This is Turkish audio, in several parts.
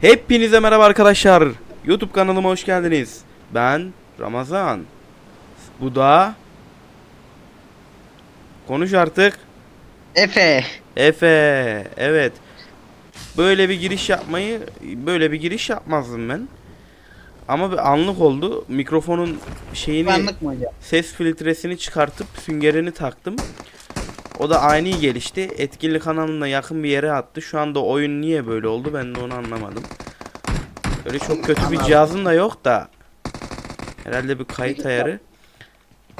Hepinize merhaba arkadaşlar. YouTube kanalıma hoş geldiniz. Ben Ramazan. Bu da Konuş artık. Efe. Efe. Evet. Böyle bir giriş yapmayı böyle bir giriş yapmazdım ben. Ama bir anlık oldu. Mikrofonun şeyini mı hocam? ses filtresini çıkartıp süngerini taktım. O da ani gelişti. Etkili kanalına yakın bir yere attı. Şu anda oyun niye böyle oldu ben de onu anlamadım. Öyle çok kötü bir cihazım da yok da. Herhalde bir kayıt ayarı.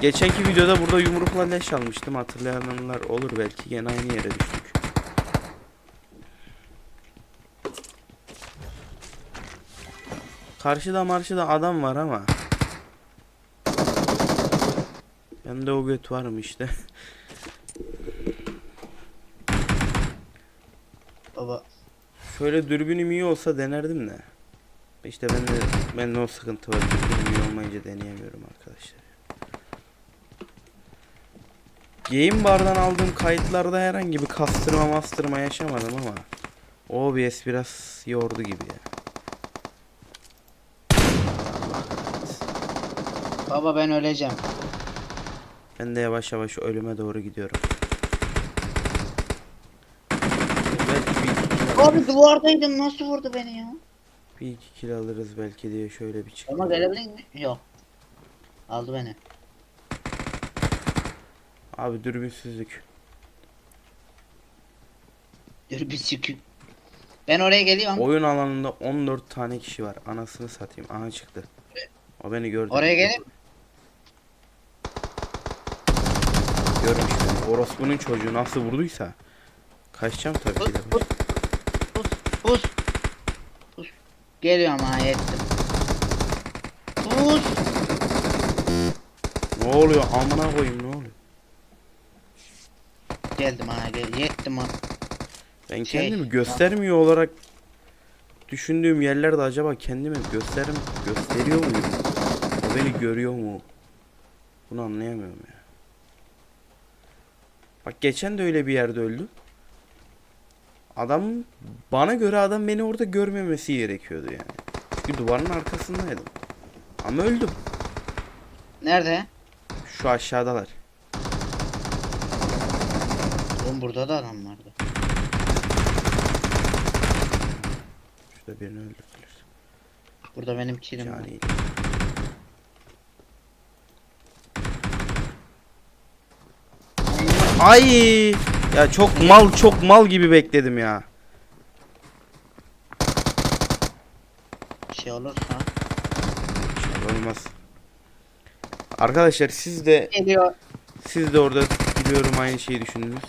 Geçenki videoda burada yumrukla leş almıştım. Hatırlayanlar olur belki. Gene aynı yere düştük. Karşıda marşıda adam var ama. Bende o göt var mı işte. Baba. Şöyle dürbünüm iyi olsa denerdim de. İşte bende bende o sıkıntı var. Dürbünüm iyi olmayınca deneyemiyorum arkadaşlar. Game bar'dan aldığım kayıtlarda herhangi bir kastırma mastırma yaşamadım ama OBS biraz yordu gibi ya. Baba ben öleceğim. Ben de yavaş yavaş ölüme doğru gidiyorum. Belki bir iki kill Abi duvardaydım nasıl vurdu beni ya? Bir iki kill alırız belki diye şöyle bir çık. Ama gelebilir mi? Yok. Aldı beni. Abi dürbünsüzlük. Dur bir. Ben oraya geliyorum. Oyun alanında 14 tane kişi var. Anasını satayım. Aha çıktı. O beni gördü. Oraya gelip Görmüş beni. Orospu'nun çocuğu nasıl vurduysa. Kaçacağım tabii ki de. Geliyorum ha yettim. Pus. Ne oluyor? Amına koyayım ne oluyor? Geldim ha gel yettim ha. Ben Şey, kendimi göstermiyor olarak düşündüğüm yerlerde acaba kendimi gösterim gösteriyor muyum? O beni görüyor mu? Bunu anlayamıyorum ya. Bak geçen de öyle bir yerde öldüm. Adam bana göre adam beni orada görmemesi gerekiyordu yani. Çünkü duvarın arkasındaydım. Ama öldüm. Nerede? Şu aşağıdalar. Oğlum burada da adam vardı. Şurada birini öldürdüler. Burada benim kilim var. Ay! Ya çok mal çok mal gibi bekledim ya. Bir şey olursa. Olmaz. Arkadaşlar siz de Geliyor. siz de orada biliyorum aynı şeyi düşündünüz.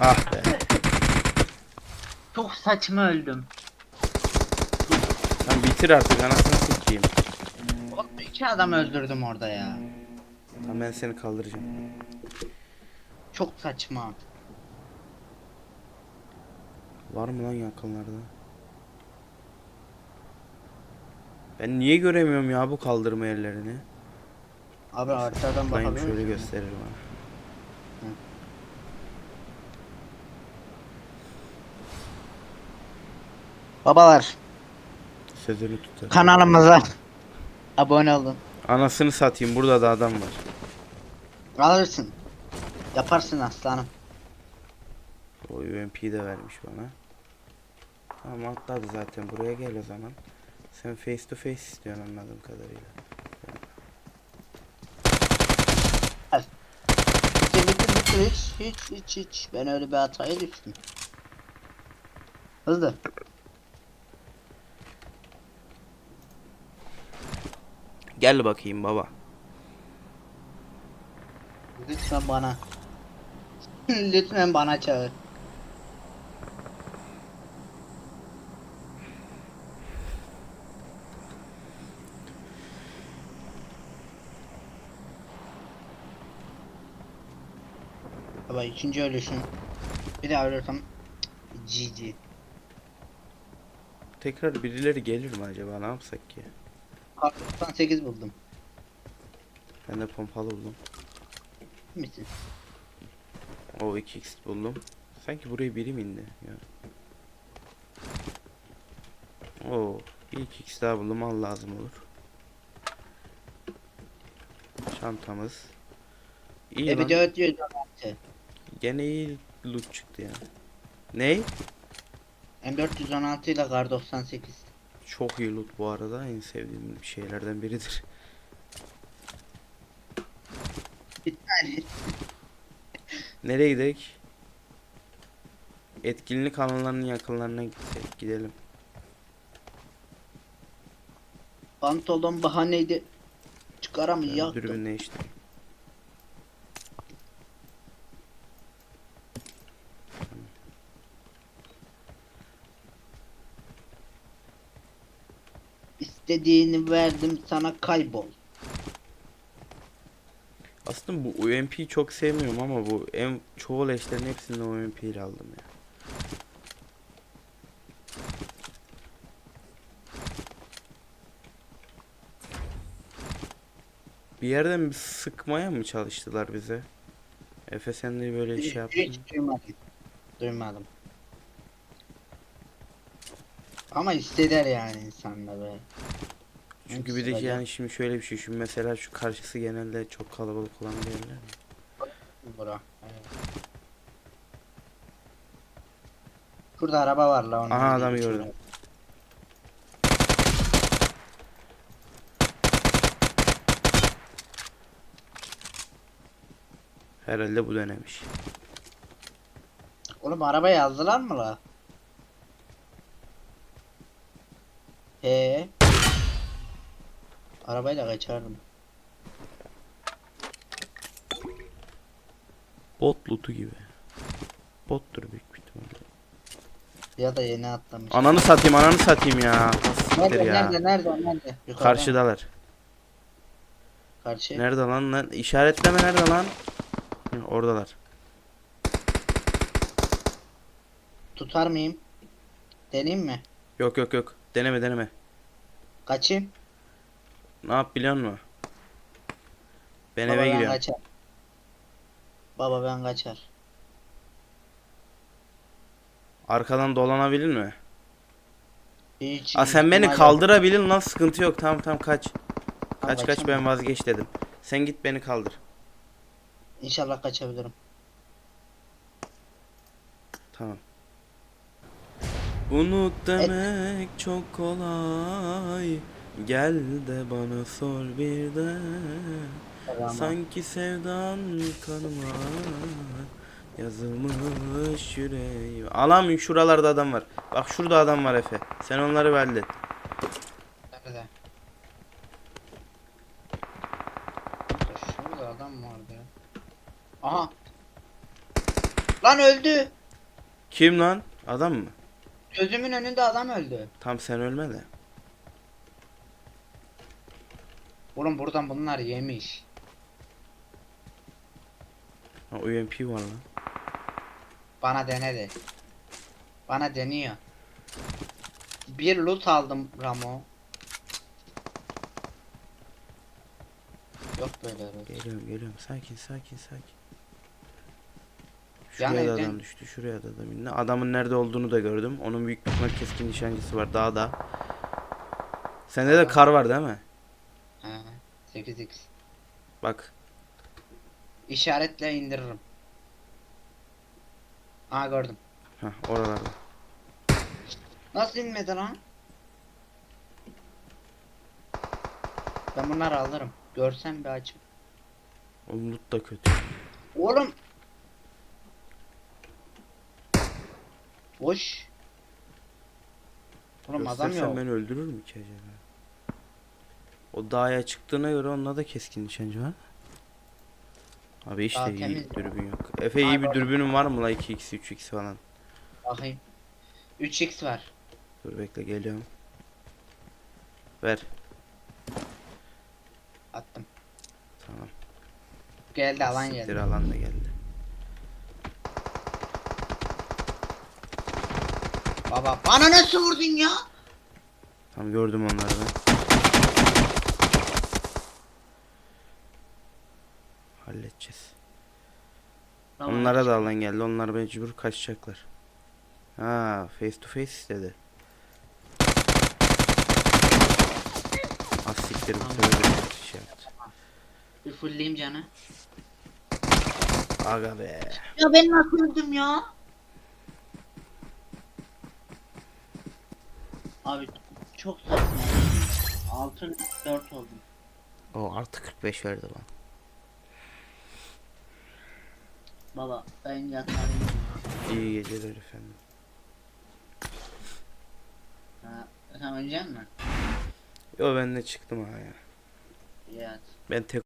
Ah be. Çok saçma öldüm. Lan bitir artık anasını sikeyim. Oğlum iki adam öldürdüm orada ya. Tamam ben seni kaldıracağım. Çok saçma. Var mı lan yakınlarda? Ben niye göremiyorum ya bu kaldırma yerlerini? Abi haritadan bakabilir şöyle misin? gösterir bana. Babalar Sözünü tutar. kanalımıza abone olun. Anasını satayım burada da adam var. Alırsın. Yaparsın aslanım. O UMP de vermiş bana. Tamam atladı zaten buraya gel o zaman. Sen face to face istiyorsun anladığım kadarıyla. Bitir hiç hiç hiç hiç. Ben öyle bir hataya düştüm. Hızlı. Gel bakayım baba. Lütfen bana. Lütfen bana çağır. Baba ikinci ölüşüm. Bir daha ölürsem GG. Tekrar birileri gelir mi acaba ne yapsak ki? Kar 98 buldum. Ben de pompalı buldum. Misin? O 2x buldum. Sanki buraya biri mi indi? Ya. Oo, bir 2x daha buldum. Al lazım olur. Çantamız. İyi E lan. bir de ödüyor. Gene iyi loot çıktı yani. Ney? M416 ile Kar 98. Çok iyi loot bu arada. En sevdiğim şeylerden biridir. Nereye gidelim? Etkinlik alanlarının yakınlarına gitsek gidelim. Pantolon bahaneydi. Çıkaramıyor. Dürbün değişti. İstediğini verdim sana kaybol. Aslında bu UMP'yi çok sevmiyorum ama bu en çoğu leşlerin hepsinde UMP ile aldım ya. Bir yerden bir sıkmaya mı çalıştılar bize? Efe sen de böyle Hiç, şey yaptın. hiç duymadım. Duymadım. Ama hisseder yani insan da be. Çünkü bir de Sıkacak. yani şimdi şöyle bir şey şu mesela şu karşısı genelde çok kalabalık olan bir yerler. Bura. Evet. Şurada araba var la onun. Aha, adamı gördüm. Herhalde bu dönemiş. Oğlum araba yazdılar mı la? Arabayla kaçardım. Bot lootu gibi. Bottur büyük bir ihtimalle. Ya da yeni atlamış. Ananı satayım ananı satayım ya. Siktir Nerede, ya. nerede, nerede, nerede? Yukarıda? Karşıdalar. Karşı. Nerede lan lan? İşaretleme nerede lan? Hı, oradalar. Tutar mıyım? Deneyim mi? Yok yok yok. Deneme deneme. Kaçayım. Ne yap biliyor musun? Ben Baba eve ben giriyorum. kaçar. Baba ben kaçar. Arkadan dolanabilir mi? Hiç Aa sen beni ihtimal yok. kaldırabilir lan sıkıntı yok. Tamam tamam kaç. Kaç kaç ben vazgeç dedim. Sen git beni kaldır. İnşallah kaçabilirim. Tamam. Unut demek çok kolay. Gel de bana sor bir de. Sanki sevdan kanıma yazılmış yüreğim. Alam şuralarda adam var. Bak şurada adam var Efe. Sen onları hallet. Nerede? Şurada adam vardı ya. Aha. Lan öldü. Kim lan? Adam mı? Gözümün önünde adam öldü. Tam sen ölme de. Oğlum buradan bunlar yemiş. Ha, UMP var lan. Bana denedi. Bana deniyor. Bir loot aldım Ramo. Yok böyle loot. Geliyorum geliyorum. Sakin sakin sakin. Şuraya da evden- adam düştü. Şuraya da adam indi. Adamın nerede olduğunu da gördüm. Onun büyük bir keskin nişancısı var dağda. Sende de kar var değil mi? Ha, 8x. Bak. İşaretle indiririm. Aa gördüm. Hah oralarda. Nasıl inmedi lan? Ben bunları alırım. Görsem bir açım. Oğlum loot da kötü. Oğlum. Boş. Oğlum adam Göstersem yok. beni öldürür mü ki acaba? O dağa çıktığına göre onda da keskin nişancı var. Abi işte Dağ iyi temiz. dürbün yok. Efe iyi bir dürbünün var mı la 2x 3x falan? Bakayım. 3x var. Dur bekle geliyorum. Ver. Attım. Tamam. Geldi alan Siktir, geldi. alan da geldi. Baba bana nasıl vurdun ya? Tamam gördüm onları ben. Halledeceğiz. Tamam. Onlara da alan geldi. Onlar mecbur kaçacaklar. Ha, face to face istedi. Az siktir bu sefer de şey yaptı. Bir fullleyeyim canı. Aga be. Ya ben nasıl öldüm ya? Abi çok saçma. 6 4 oldum. O artı 45 verdi lan. Baba ben yatarım. İyi geceler efendim. Ha, sen ölecek misin? Yo ben de çıktım ha ya. Hadi. Ben tek